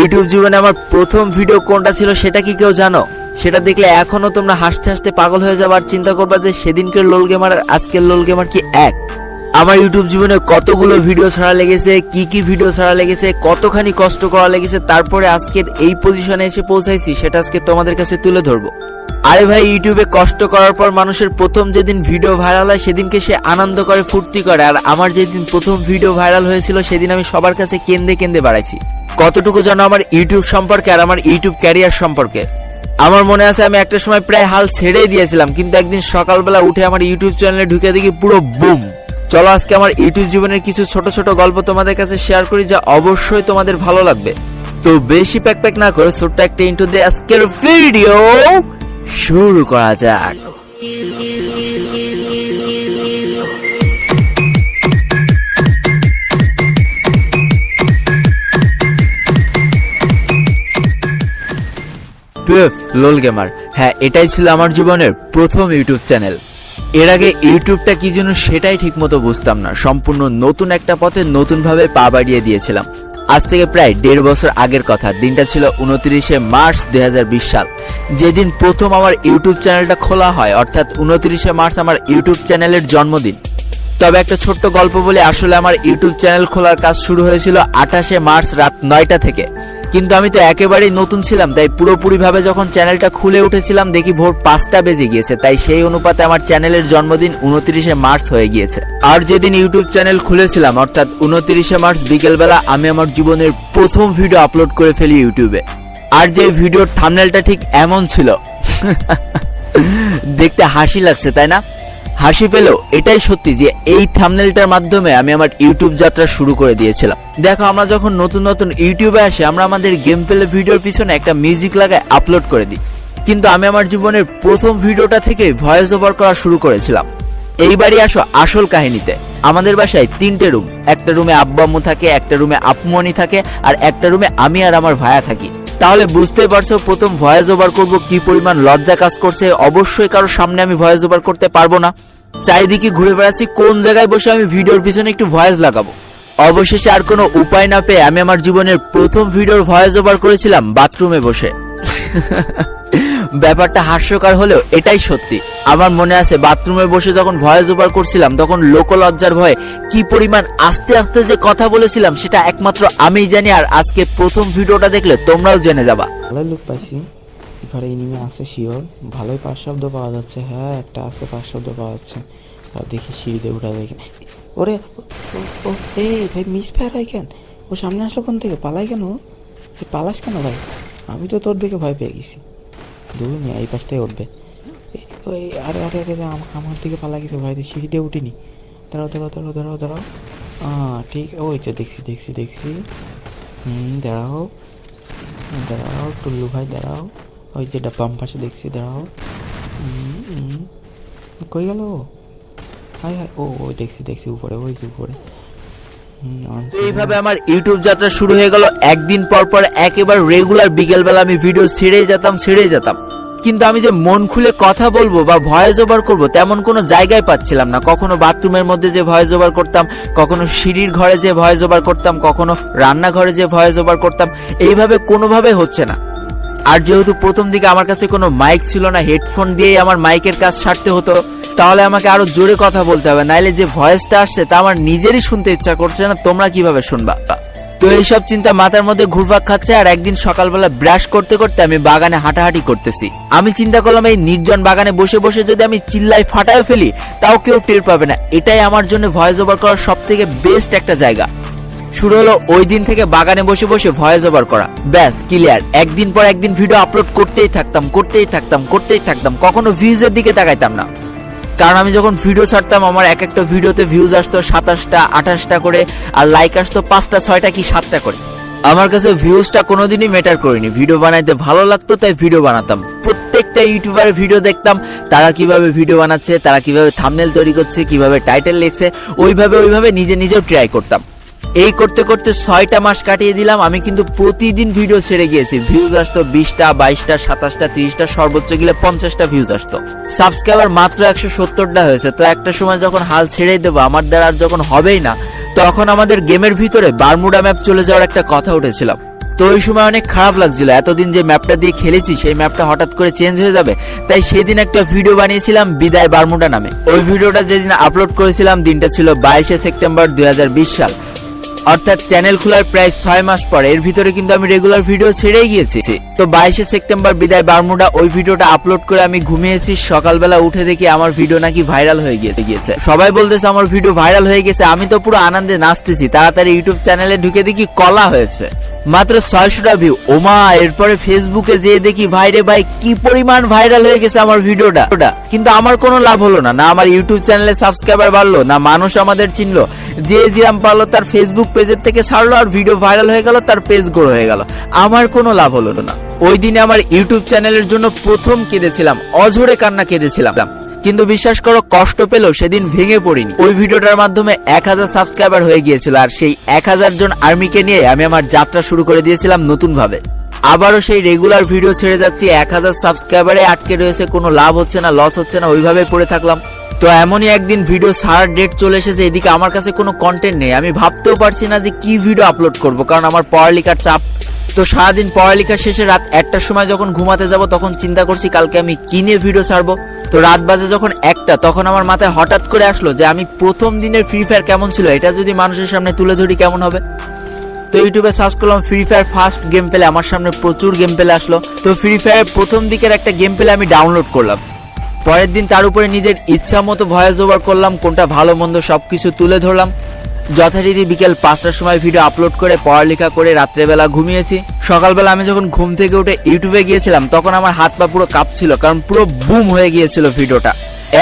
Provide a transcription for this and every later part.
YouTube জীবনে আমার প্রথম ভিডিও কোনটা ছিল সেটা কি কেউ জানো? সেটা দেখলে এখনও তোমরা হাসতে হাসতে পাগল হয়ে যাবে আর চিন্তা করবা যে সেদিনকের লোল গেমার আর আজকের লোল গেমার কি এক? আমার ইউটিউব জীবনে কতগুলো ভিডিও ছাড়া লেগেছে, কি কি ভিডিও ছাড়া লেগেছে, কতখানি কষ্ট করা লেগেছে, তারপরে আজকের এই পজিশনে এসে পৌঁছাইছি, সেটা আজকে তোমাদের কাছে তুলে ধরবো। আরে ভাই, ইউটিউবে কষ্ট করার পর মানুষের প্রথম যেদিন ভিডিও ভাইরাল হয়, সেদিনকে সে আনন্দ করে, ফুর্তি করে। আর আমার যেদিন প্রথম ভিডিও ভাইরাল হয়েছিল, সেদিন আমি সবার কাছে কেন্দে কেন্দে বাড়াইছি। কতটুকু জানো আমার ইউটিউব সম্পর্কে আর আমার ইউটিউব ক্যারিয়ার সম্পর্কে? আমার মনে আছে আমি একটা সময় প্রায় হাল ছেড়েই দিয়েছিলাম, কিন্তু একদিন সকালবেলা উঠে আমার ইউটিউব চ্যানেলে ঢুকে দেখি পুরো বুম। চলো আজকে আমার ইউটিউব জীবনের কিছু ছোট ছোট গল্প তোমাদের কাছে শেয়ার করি যা অবশ্যই তোমাদের ভালো লাগবে। তো বেশি প্যাক প্যাক না করে ছোট্ট একটা ইন্টু দিয়ে আজকের ভিডিও শুরু করা যাক। Lol gamer. হ্যাঁ এটাই ছিল আমার জীবনের প্রথম ইউটিউব চ্যানেল। এর আগে ইউটিউবটা কি জন্য সেটাই ঠিকমতো বুঝতাম না। সম্পূর্ণ নতুন একটা পথে নতুনভাবে পা বাড়িয়ে দিয়েছিলাম। আজ থেকে প্রায় দেড় বছর আগের কথা। দিনটা ছিল উনত্রিশে মার্চ দুই সাল। যেদিন প্রথম আমার ইউটিউব চ্যানেলটা খোলা হয়, অর্থাৎ উনত্রিশে মার্চ আমার ইউটিউব চ্যানেলের জন্মদিন। তবে একটা ছোট্ট গল্প বলে, আসলে আমার ইউটিউব চ্যানেল খোলার কাজ শুরু হয়েছিল আঠাশে মার্চ রাত নয়টা থেকে। কিন্তু আমি তো একেবারেই নতুন ছিলাম, তাই পুরোপুরিভাবে যখন চ্যানেলটা খুলে উঠেছিলাম দেখি ভোর পাঁচটা বেজে গিয়েছে, তাই সেই অনুপাতে আমার চ্যানেলের জন্মদিন উনত্রিশে মার্চ হয়ে গিয়েছে। আর যেদিন ইউটিউব চ্যানেল খুলেছিলাম, অর্থাৎ উনত্রিশে মার্চ বিকেলবেলা আমি আমার জীবনের প্রথম ভিডিও আপলোড করে ফেলি ইউটিউবে। আর যে ভিডিওর থামনেলটা ঠিক এমন ছিল। দেখতে হাসি লাগছে, তাই না? হাসি পেলেও এটাই সত্যি যে এই থামনেলটার মাধ্যমে আমি আমার ইউটিউব যাত্রা শুরু করে দিয়েছিলাম। দেখো, আমরা যখন নতুন নতুন ইউটিউবে আসি, আমরা আমাদের গেম প্লে ভিডিওর পিছনে একটা মিউজিক লাগায় আপলোড করে দিই। কিন্তু আমি আমার জীবনের প্রথম ভিডিওটা থেকে ভয়েস ওভার করা শুরু করেছিলাম। এইবারই আসো আসল কাহিনীতে। আমাদের বাসায় তিনটে রুম একটা রুমে আব্বা আম্মু থাকে, একটা রুমে আপুমনি থাকে, আর একটা রুমে আমি আর আমার ভাইয়া থাকি। তাহলে বুঝতে পারছ প্রথম ভয়েস ওভার করব, কি পরিমাণ লজ্জা কাজ করছে। অবশ্যই কারোর সামনে আমি ভয়েস ওভার করতে পারব না। চারিদিকে ঘুরে বেড়াচ্ছি, কোন জায়গায় বসে আমি ভিডিওর পিছনে একটু ভয়েস লাগাবো? অবশেষে আর কোনো উপায় না পেয়ে আমি আমার জীবনের প্রথম ভিডিওর ভয়েস ওভার করেছিলাম বাথরুমে বসে। ব্যাপারটা হাস্যকর হলেও এটাই সত্যি। আমার মনে আছে, বাথরুমে বসে যখন ভয়েস ওভার করছিলাম, তখন লোকলজ্জার ভয়ে কি পরিমাণ আস্তে আস্তে যে কথা বলেছিলাম, সেটা একমাত্র আমিই জানি, আর আজকে প্রথম ভিডিওটা দেখলে তোমরাও জেনে যাবা। ভালোই লুক পাইছি। ঘরে ইনিমি আছে শিওর ভালোই পাঁচ শব্দ পাওয়া যাচ্ছে। হ্যাঁ একটা আছে, পাঁচ শব্দ পাওয়া যাচ্ছে। আর দেখি সিঁড়িতে উঠা দেখে ওরে, ও- এই ভাই মিস ফায়ার হয় কেন? ও সামনে আসলো কোন থেকে? পালাই কেন? পালাস কেন ভাই? আমি তো তোর দিকে ভয় পেয়ে গেছি। দূর নিয়ে এই পাশ থেকে উঠবে ওই, আরে আরে আরে আমার দিকে পালা গেছে ভয় ভাই সিঁড়িতে উঠিনি। দাঁড়াও দাঁড়াও দাঁড়াও দাঁড়াও দাঁড়াও। ঠিক, ওই তো দেখছি দেখছি দেখছি। হুম, দাঁড়াও। দাঁড়াও, টুল্লু ভাই, দাঁড়াও। ওই যেটা বাম পাশে দেখছি, দাঁড়াও। কই গেল হাই হাই ও ওই দেখছি দেখছি, উপরে, ওই যে উপরে। এইভাবে আমার ইউটিউব যাত্রা শুরু হয়ে গেল। একদিন পর পর একেবারে রেগুলার বিকেলবেলা আমি ভিডিও ছেড়েই যেতাম ছেড়েই যেতাম। কিন্তু আমি যে মন খুলে কথা বলব বা ভয়েস ওভার করব, তেমন কোনো জায়গায় পাচ্ছিলাম না। কখনো বাথরুমের মধ্যে যে ভয়েস ওভার করতাম, কখনো সিঁড়ির ঘরে যে ভয়েস ওভার করতাম, কখনো রান্নাঘরে যে ভয়েস ওভার করতাম, এইভাবে কোনোভাবে হচ্ছে না। আর যেহেতু প্রথম দিকে আমার কাছে কোনো মাইক ছিল না হেডফোন দিয়েই আমার মাইকের কাজ সারতে হতো তাহলে আমাকে আরও জোরে কথা বলতে হবে, নাইলে যে ভয়েসটা আসছে তা আমার নিজেরই শুনতে ইচ্ছা করছে না, তোমরা কীভাবে শুনবা? তো এইসব চিন্তা মাথার মধ্যে ঘুরপাক খাচ্ছে আর একদিন সকালবেলা ব্রাশ করতে করতে আমি বাগানে হাঁটাহাঁটি করতেছি। আমি চিন্তা করলাম এই নির্জন বাগানে বসে বসে যদি আমি চিল্লাই ফাটায় ফেলি, তাও কেউ টের পাবে না। এটাই আমার জন্য ভয়েস ওভার করার সব থেকে বেস্ট একটা জায়গা। শুরু হলো ওই দিন থেকে বাগানে বসে বসে ভয়েস ওভার করা। ব্যাস ক্লিয়ার একদিন পর একদিন ভিডিও আপলোড করতেই থাকতাম করতেই থাকতাম করতেই থাকতাম। কখনো ভিউজের দিকে তাকাইতাম না। কারণ আমি যখন ভিডিও ছাড়তাম, আমার এক একটা ভিডিওতে ভিউজ আসতো সাতাশটা, আঠাশটা করে, আর লাইক আসতো পাঁচটা, ছয়টা কি সাতটা করে। আমার কাছে ভিউজটা কোনোদিনই ম্যাটার করিনি। ভিডিও বানাইতে ভালো লাগতো, তাই ভিডিও বানাতাম। প্রত্যেকটা ইউটিউবারের ভিডিও দেখতাম, তারা কীভাবে ভিডিও বানাচ্ছে, তারা কীভাবে থামনেল তৈরি করছে, কীভাবে টাইটেল লিখছে, ওইভাবে ওইভাবে নিজে নিজেও ট্রাই করতাম। এই করতে করতে ছয়টা মাস কাটিয়ে দিলাম, আমি কিন্তু প্রতিদিন ভিডিও ছেড়ে গিয়েছি। ভিউজ আসতো বিশটা, বাইশটা, সাতাশটা, তিরিশটা, সর্বোচ্চ গেলে পঞ্চাশটা ভিউজ আসতো। সাবস্ক্রাইবার মাত্র একশো সত্তরটা হয়েছে। তো একটা সময় যখন হাল ছেড়ে দেবো, আমার দ্বারা আর যখন হবেই না, তখন আমাদের গেমের ভিতরে বারমুডা ম্যাপ চলে যাওয়ার একটা কথা উঠেছিলাম তো ওই সময় অনেক খারাপ লাগছিল। এতদিন যে ম্যাপটা দিয়ে খেলেছি, সেই ম্যাপটা হঠাৎ করে চেঞ্জ হয়ে যাবে। তাই সেদিন একটা ভিডিও বানিয়েছিলাম বিদায় বারমুডা নামে। ওই ভিডিওটা যেদিন আপলোড করেছিলাম, দিনটা ছিল বাইশে সেপ্টেম্বর দুই হাজার বিশ সাল। অর্থাৎ চ্যানেল খোলার প্রায় ছয় মাস পর, এর ভিতরে কিন্তু আমি রেগুলার ভিডিও ছেড়েই গিয়েছি। তো বাইশে সেপ্টেম্বর বিদায় বারমুডা, ওই ভিডিওটা আপলোড করে আমি ঘুমিয়েছি। সকালবেলা উঠে দেখি আমার ভিডিও নাকি ভাইরাল হয়ে গিয়েছে গিয়েছে। সবাই বলতেছে, আমার ভিডিও ভাইরাল হয়ে গেছে, আমি তো পুরো আনন্দে নাচতেছি। তাড়াতাড়ি ইউটিউব চ্যানেলে ঢুকে দেখি কলা হয়েছে। মাত্র ছয়শোটা ভিউ ওমা এরপরে ফেসবুকে যেয়ে দেখি ভাইরে ভাই, কি পরিমাণ ভাইরাল হয়ে গেছে আমার ভিডিওটা ওটা। কিন্তু আমার কোনো লাভ হলো না। না আমার ইউটিউব চ্যানেলে সাবস্ক্রাইবার বাড়লো, না মানুষ আমাদের চিনলো যে জিরাম পারল তার ফেসবুক পেজের থেকে ছাড়লো আর ভিডিও ভাইরাল হয়ে গেল, তার পেজ গ্রো হয়ে গেল। আমার কোনো লাভ হলো না। ওই দিনে আমার ইউটিউব চ্যানেলের জন্য প্রথম কেঁদেছিলাম, অঝরে কান্না কেঁদেছিলাম। কিন্তু বিশ্বাস করো, কষ্ট পেলেও সেদিন ভেঙে পড়িনি। ওই ভিডিওটার মাধ্যমে এক হাজার সাবস্ক্রাইবার হয়ে গিয়েছিল আর সেই এক হাজার জন আর্মিকে নিয়ে আমি আমার যাত্রা শুরু করে দিয়েছিলাম নতুন ভাবে আবারও সেই রেগুলার ভিডিও ছেড়ে যাচ্ছি, এক হাজার সাবস্ক্রাইবারে আটকে রয়েছে, কোনো লাভ হচ্ছে না লস হচ্ছে না, ওইভাবে পড়ে থাকলাম। তো এমনই একদিন ভিডিও সারার ডেট চলে এসেছে, এদিকে আমার কাছে কোনো কন্টেন্ট নেই। আমি ভাবতেও পারছি না যে কি ভিডিও আপলোড করব, কারণ আমার পড়ালেখার চাপ। তো সারাদিন পড়ালেখা শেষে রাত একটার সময় যখন ঘুমাতে যাব, তখন চিন্তা করছি কালকে আমি কি নিয়ে ভিডিও ছাড়বো। তো রাত বাজে যখন একটা, তখন আমার মাথায় হঠাৎ করে আসলো যে আমি প্রথম দিনের ফ্রি ফায়ার কেমন ছিল, এটা যদি মানুষের সামনে তুলে ধরি কেমন হবে? তো ইউটিউবে সার্চ করলাম ফ্রি ফায়ার ফার্স্ট গেম পেলে আমার সামনে প্রচুর গেম পেলে আসলো। তো ফ্রি ফায়ারের প্রথম দিকের একটা গেম পেলে আমি ডাউনলোড করলাম। পরের দিন তার উপরে নিজের ইচ্ছা মতো ভয়েস ওভার করলাম, কোনটা ভালো মন্দ সবকিছু তুলে ধরলাম। যথারীতি বিকেল পাঁচটার সময় ভিডিও আপলোড করে, পড়ালেখা করে রাত্রেবেলা ঘুমিয়েছি। সকালবেলা আমি যখন ঘুম থেকে উঠে ইউটিউবে গিয়েছিলাম, তখন আমার হাত পা পুরো কাঁপছিল, কারণ পুরো বুম হয়ে গিয়েছিল ভিডিওটা।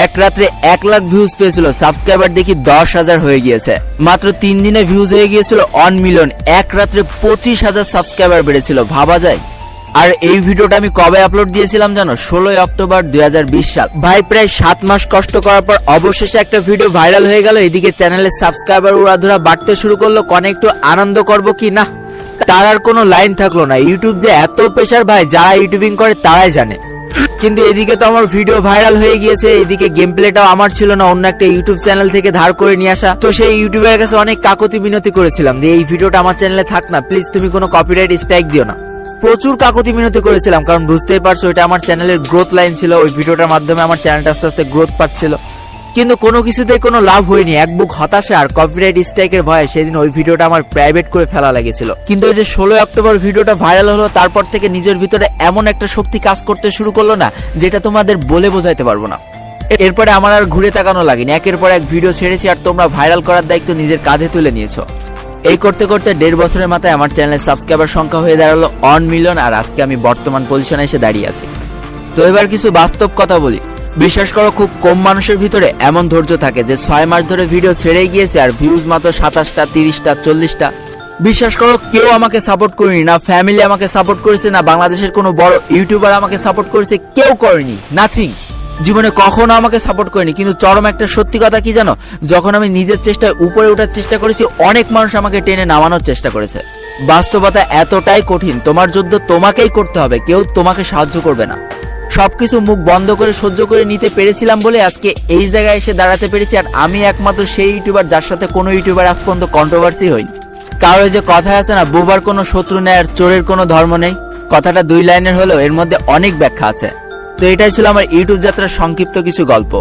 এক রাত্রে এক লাখ ভিউজ পেয়েছিল সাবস্ক্রাইবার দেখি দশ হাজার হয়ে গিয়েছে। মাত্র তিন দিনে ভিউজ হয়ে গিয়েছিল ওয়ান মিলিয়ন এক রাত্রে পঁচিশ হাজার সাবস্ক্রাইবার বেড়েছিল, ভাবা যায়? আর এই ভিডিওটা আমি কবে আপলোড দিয়েছিলাম জানো? ষোলোই অক্টোবর দুই সাল। ভাই, প্রায় সাত মাস কষ্ট করার পর অবশেষে একটা ভিডিও ভাইরাল হয়ে গেল। এদিকে চ্যানেলের সাবস্ক্রাইবার উড়াধুরা বাড়তে শুরু করল। কনে একটু আনন্দ করব কি না? তার আর কোনো লাইন থাকল না। ইউটিউব যে এত পেশার ভাই, যারা ইউটিউবিং করে তারাই জানে। কিন্তু এদিকে তো আমার ভিডিও ভাইরাল হয়ে গিয়েছে। এদিকে গেম প্লেটাও আমার ছিল না। অন্য একটা ইউটিউব চ্যানেল থেকে ধার করে নিয়ে আসা। তো সেই ইউটিউবের কাছে অনেক কাকতি মিনতি করেছিলাম যে, এই ভিডিওটা আমার চ্যানেলে থাক না। প্লিজ তুমি কোনো কপিরাইট স্ট্রাইক দিও না। প্রচুর কাকতি মিনতি করেছিলাম, কারণ বুঝতেই পারছ এটা আমার চ্যানেলের গ্রোথ লাইন ছিল, ওই ভিডিওটার মাধ্যমে আমার চ্যানেলটা আস্তে আস্তে গ্রোথ পাচ্ছিল। কিন্তু কোনো কিছুতেই কোনো লাভ হয়নি, এক বুক হতাশা আর কপিরাইট স্ট্রাইকের ভয়ে সেদিন ওই ভিডিওটা আমার প্রাইভেট করে ফেলা লেগেছিল। কিন্তু ওই যে ষোলো অক্টোবর ভিডিওটা ভাইরাল হলো, তারপর থেকে নিজের ভিতরে এমন একটা শক্তি কাজ করতে শুরু করল না, যেটা তোমাদের বলে বোঝাইতে পারব না। এরপরে আমার আর ঘুরে তাকানো লাগেনি, একের পর এক ভিডিও ছেড়েছি আর তোমরা ভাইরাল করার দায়িত্ব নিজের কাঁধে তুলে নিয়েছো। এই করতে করতে দেড় বছরের মাথায় আমার চ্যানেলের সাবস্ক্রাইবার সংখ্যা হয়ে দাঁড়াল অন মিলিয়ন আর আজকে আমি বর্তমান পজিশনে এসে দাঁড়িয়ে আছি। তো এবার কিছু বাস্তব কথা বলি। বিশ্বাস করো, খুব কম মানুষের ভিতরে এমন ধৈর্য থাকে যে ছয় মাস ধরে ভিডিও ছেড়ে গিয়েছে আর ভিউজ মাত্র সাতাশটা, তিরিশটা, চল্লিশটা। বিশ্বাস করো, কেউ আমাকে সাপোর্ট করেনি, না ফ্যামিলি আমাকে সাপোর্ট করেছে, না বাংলাদেশের কোনো বড় ইউটিউবার আমাকে সাপোর্ট করেছে, কেউ করেনি নাথিং জীবনে কখনো আমাকে সাপোর্ট করেনি। কিন্তু চরম একটা সত্যি কথা কি জানো? যখন আমি নিজের চেষ্টায় উপরে ওঠার চেষ্টা করেছি, অনেক মানুষ আমাকে টেনে নামানোর চেষ্টা করেছে। বাস্তবতা এতটাই কঠিন, তোমার যুদ্ধ তোমাকেই করতে হবে, কেউ তোমাকে সাহায্য করবে না। সবকিছু মুখ বন্ধ করে সহ্য করে নিতে পেরেছিলাম বলে আজকে এই জায়গায় এসে দাঁড়াতে পেরেছি, আর আমি একমাত্র সেই ইউটিউবার যার সাথে কোনো ইউটিউবার আজ পর্যন্ত কন্ট্রোভার্সি হয়নি। কারও যে কথা আছে না, বুবার কোনো শত্রু নেই, আর চোরের কোনো ধর্ম নেই। কথাটা দুই লাইনের হলেও এর মধ্যে অনেক ব্যাখ্যা আছে। তো এটাই ছিল আমার ইউটিউব যাত্রার সংক্ষিপ্ত কিছু গল্প।